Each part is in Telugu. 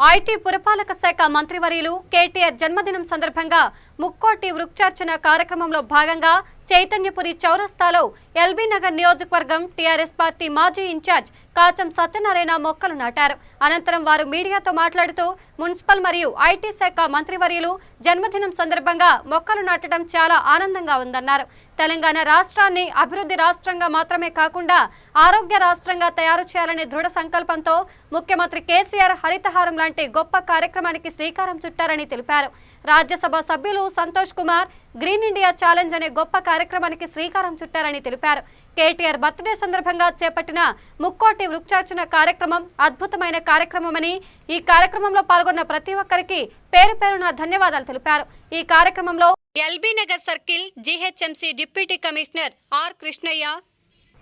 ఐటీ పురపాలక శాఖ మంత్రివర్యులు కేటీఆర్ జన్మదినం సందర్భంగా ముక్కోటి వృక్షార్చన కార్యక్రమంలో భాగంగా చైతన్యపురి చౌరస్తాలో ఎల్బీ నగర్ నియోజకవర్గం టీఆర్ఎస్ పార్టీ మాజీ ఇన్ఛార్జ్ కాచం సత్యనారాయణ మొక్కలు నాటారు. అనంతరం వారు మీడియాతో మాట్లాడుతూ మున్సిపల్ మరియు ఐటీ శాఖ మంత్రివర్యులు జన్మదినం సందర్భంగా మొక్కలు నాటడం చాలా ఆనందంగా ఉందన్నారు. తెలంగాణ రాష్ట్రాన్ని అభివృద్ధి రాష్ట్రంగా మాత్రమే కాకుండా ఆరోగ్య రాష్ట్రంగా తయారు చేయాలనే దృఢ సంకల్పంతో ముఖ్యమంత్రి కేసీఆర్ హరితహారం లాంటి గొప్ప కార్యక్రమానికి శ్రీకారం చుట్టారని తెలిపారు. రాజ్యసభ సభ్యులు Santosh Kumar green India challenge అనే గొప్ప కార్యక్రమానికి శ్రీకారం చుట్టారని తెలిపారు. కేటీఆర్ బర్త్డే సందర్భంగా చేపట్టిన ముక్కోటి వృక్షార్చన కార్యక్రమం అద్భుతమైన కార్యక్రమమని ఈ కార్యక్రమంలో పాల్గొన్న ప్రతి ఒక్కరికి పేరు పేరున ధన్యవాదాలు తెలిపారు. ఈ కార్యక్రమంలో LB Nagar circle GHMC deputy commissioner R Krishnaiah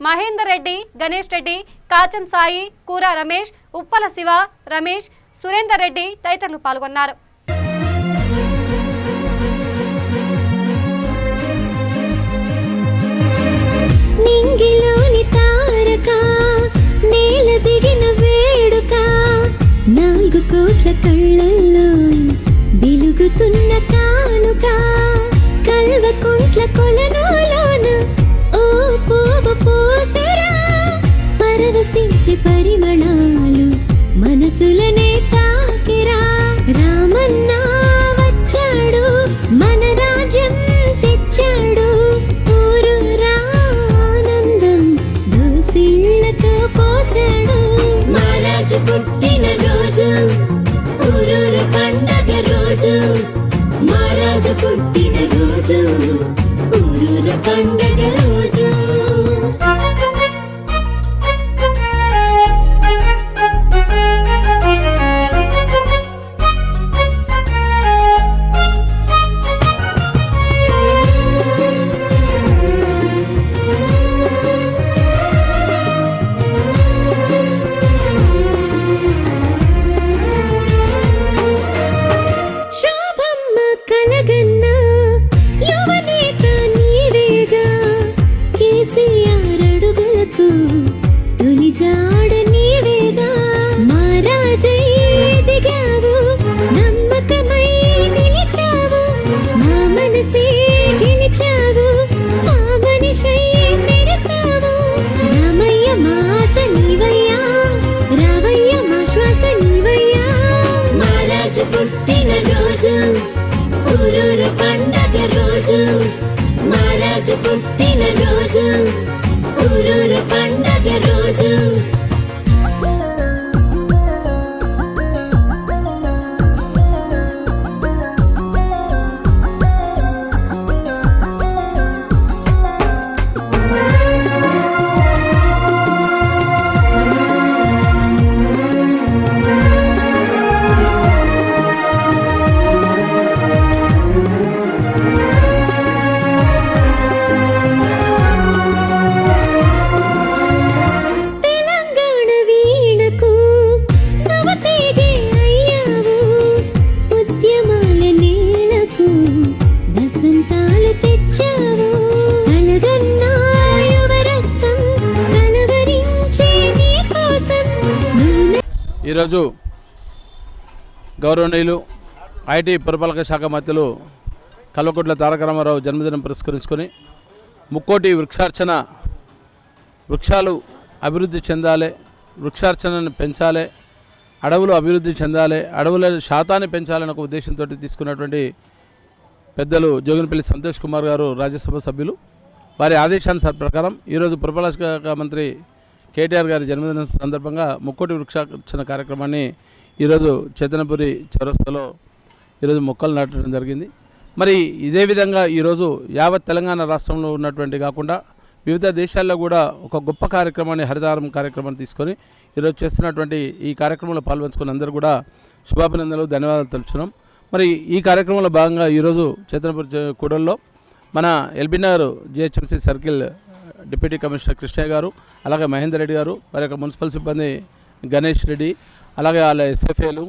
Mahender Reddy Ganesh Reddy Kacham Sai Kura Ramesh Uppala Shiva Ramesh Surender Reddy తదితరులు పాల్గొన్నారు. పోసాడు మహారాజు పండగ రోజు. ఈరోజు గౌరవనీయులు ఐటీ పురపాలక శాఖ మంత్రులు కల్వకుంట్ల తారక రామారావు జన్మదినం పురస్కరించుకొని ముక్కోటి వృక్షార్చన వృక్షాలు అభివృద్ధి చెందాలి వృక్షార్చనను పెంచాలి అడవులు అభివృద్ధి చెందాలి అడవుల శాతాన్ని పెంచాలని ఒక ఉద్దేశంతో తీసుకున్నటువంటి పెద్దలు జోగినపల్లి సంతోష్ కుమార్ గారు రాజ్యసభ సభ్యులు. వారి ఆదేశానుసార ప్రకారం ఈరోజు పురపాలక శాఖ మంత్రి కేటీఆర్ గారి జన్మదిన సందర్భంగా ముక్కోటి వృక్షాక్షణ కార్యక్రమాన్ని ఈరోజు చేతనపురి చౌరస్తాలో ఈరోజు మొక్కలు నాటడం జరిగింది. మరి ఇదే విధంగా ఈరోజు యావత్ తెలంగాణ రాష్ట్రంలో ఉన్నటువంటి కాకుండా వివిధ దేశాల్లో కూడా ఒక గొప్ప కార్యక్రమాన్ని హరితారం కార్యక్రమాన్ని తీసుకొని ఈరోజు చేస్తున్నటువంటి ఈ కార్యక్రమంలో పాల్పంచుకున్న అందరూ కూడా శుభాభినందనలు ధన్యవాదాలు తెలుపుతున్నాం మరి ఈ కార్యక్రమంలో భాగంగా ఈరోజు చేతనపురి కూడల్లో మన LB Nagar GHMC circle deputy commissioner Krishnaiah గారు అలాగే మహేందర్ రెడ్డి గారు వారి యొక్క మున్సిపల్ సిబ్బంది గణేష్ రెడ్డి అలాగే వాళ్ళ ఎస్ఎఫ్ఏలు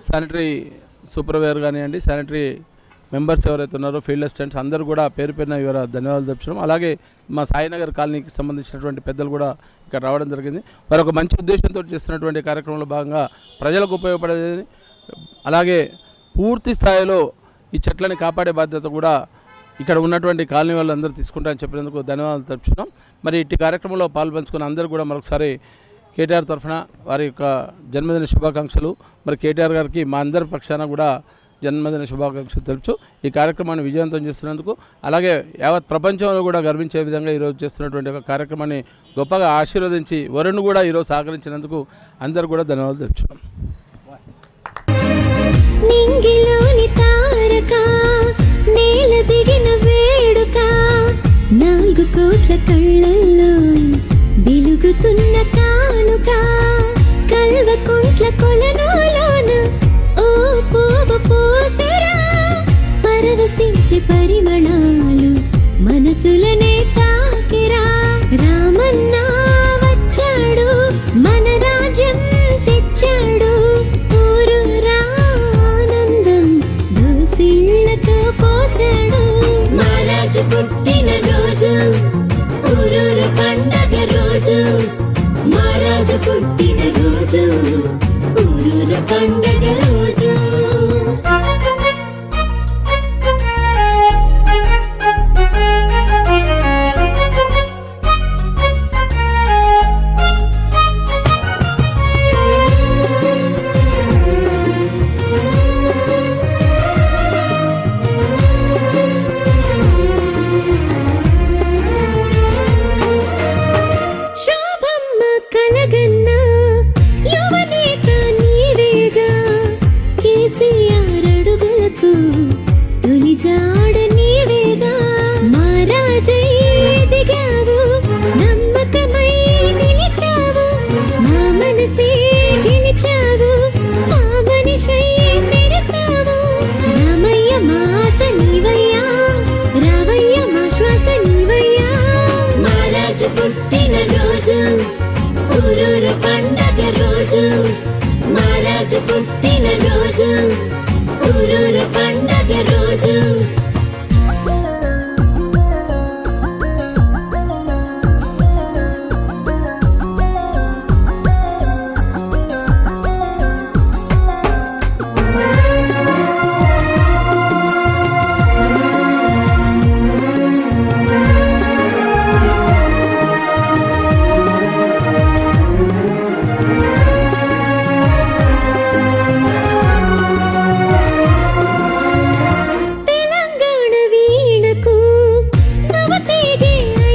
శానిటరీ సూపర్వైజర్ కానివ్వండి శానిటరీ మెంబర్స్ ఎవరైతే ఉన్నారో ఫీల్డ్ అసిస్టెంట్స్ అందరూ కూడా పేరు పేరున ఇవాళ ధన్యవాదాలు తెప్పడం అలాగే మా సాయినగర్ కాలనీకి సంబంధించినటువంటి పెద్దలు కూడా ఇక్కడ రావడం జరిగింది. వారు ఒక మంచి ఉద్దేశంతో చేస్తున్నటువంటి కార్యక్రమంలో భాగంగా ప్రజలకు ఉపయోగపడేది అలాగే పూర్తి స్థాయిలో ఈ చెట్లని కాపాడే బాధ్యత కూడా ఇక్కడ ఉన్నటువంటి కాలనీ వాళ్ళందరూ తీసుకుంటారని చెప్పినందుకు ధన్యవాదాలు తెలుపుతున్నాం. మరి ఇట్టి కార్యక్రమంలో పాల్పంచుకున్న అందరూ కూడా మరొకసారి కేటీఆర్ తరఫున వారి యొక్క జన్మదిన శుభాకాంక్షలు. మరి కేటీఆర్ గారికి మా అందరి పక్షాన కూడా జన్మదిన శుభాకాంక్షలు తెలుపుచు ఈ కార్యక్రమాన్ని విజయవంతం చేస్తున్నందుకు అలాగే యావత్ ప్రపంచంలో కూడా గర్వించే విధంగా ఈరోజు చేస్తున్నటువంటి ఒక కార్యక్రమాన్ని గొప్పగా ఆశీర్వదించి వరుణ్ కూడా ఈరోజు సహకరించినందుకు అందరూ కూడా ధన్యవాదాలు తెలుపుతున్నాం. నేల దిగిన వేడుక. నాలుగు కోట్ల కళ్ళల్లో పండగ రోజు మహారాజు పుట్టిన రోజు ఊరూరు పండగ మహారాజు పుట్టిన